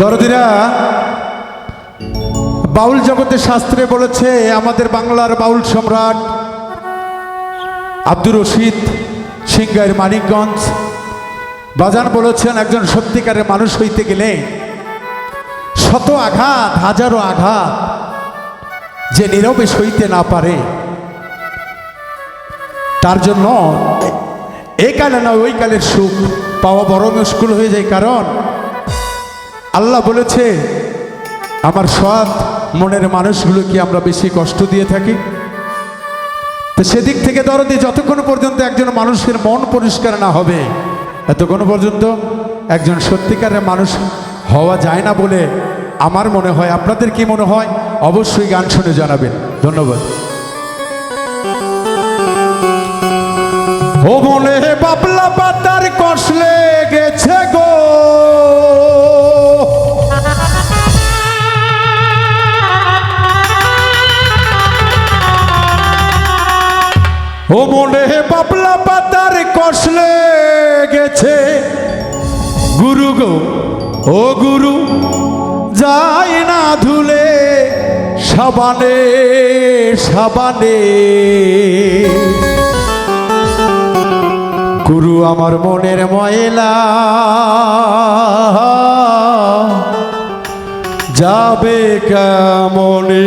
দরদিরা, বাউল জগতের শাস্ত্রে বলেছে, আমাদের বাংলার বাউল সম্রাট আব্দুর রশিদ সিংগাইর মানিকগঞ্জ। বাজান বলেছেন, একজন সত্যিকারের মানুষ হইতে গেলে শত আঘাত, হাজারো আঘাত যে নীরবে সইতে না পারে। তার জন্য এই কালে না, ওই কালের সুখ পাওয়া বড় মুশকুল হয়ে যায়, কারণ আল্লাহ বলেছে, আমার সৎ মনের মানুষগুলোকে আমরা বেশি কষ্ট দিয়ে থাকি। তো সেদিক থেকে দরদি যতক্ষণ পর্যন্ত একজন মানুষের মন পরিষ্কার না হবে, এতক্ষণ পর্যন্ত একজন সত্যিকারের মানুষ হওয়া যায় না বলে আমার মনে হয়। আপনাদের কি মনে হয়? অবশ্যই গান শুনে জানাবেন। ধন্যবাদ। ও মনে বাবলা ও মনে বাবলা পাতার কষলে গেছে গুরু গো, ও গুরু যায় না ধুলে সাবানে সাবানে। গুরু আমার মনের ময়লা, যাবে কেমনে?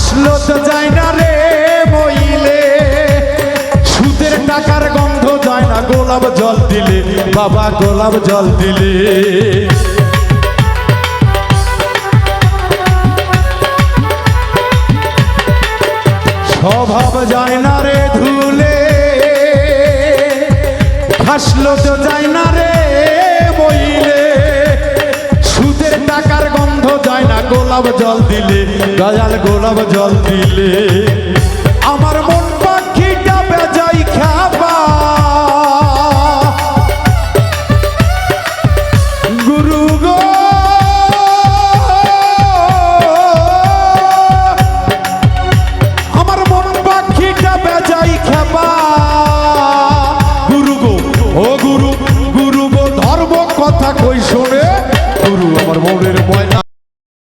খাসলো তো যায় না রে মইলে। সুদের টাকার গন্ধ যায় না, গোলাপ জল দিলে। বাবা, গোলাপ জল দিলে। স্বভাব যায় না রে ধুলে। খাসলো তো যায় না রে গোলাপ জল দিলে গজাল গোলাপ জল দিলে। আমার মন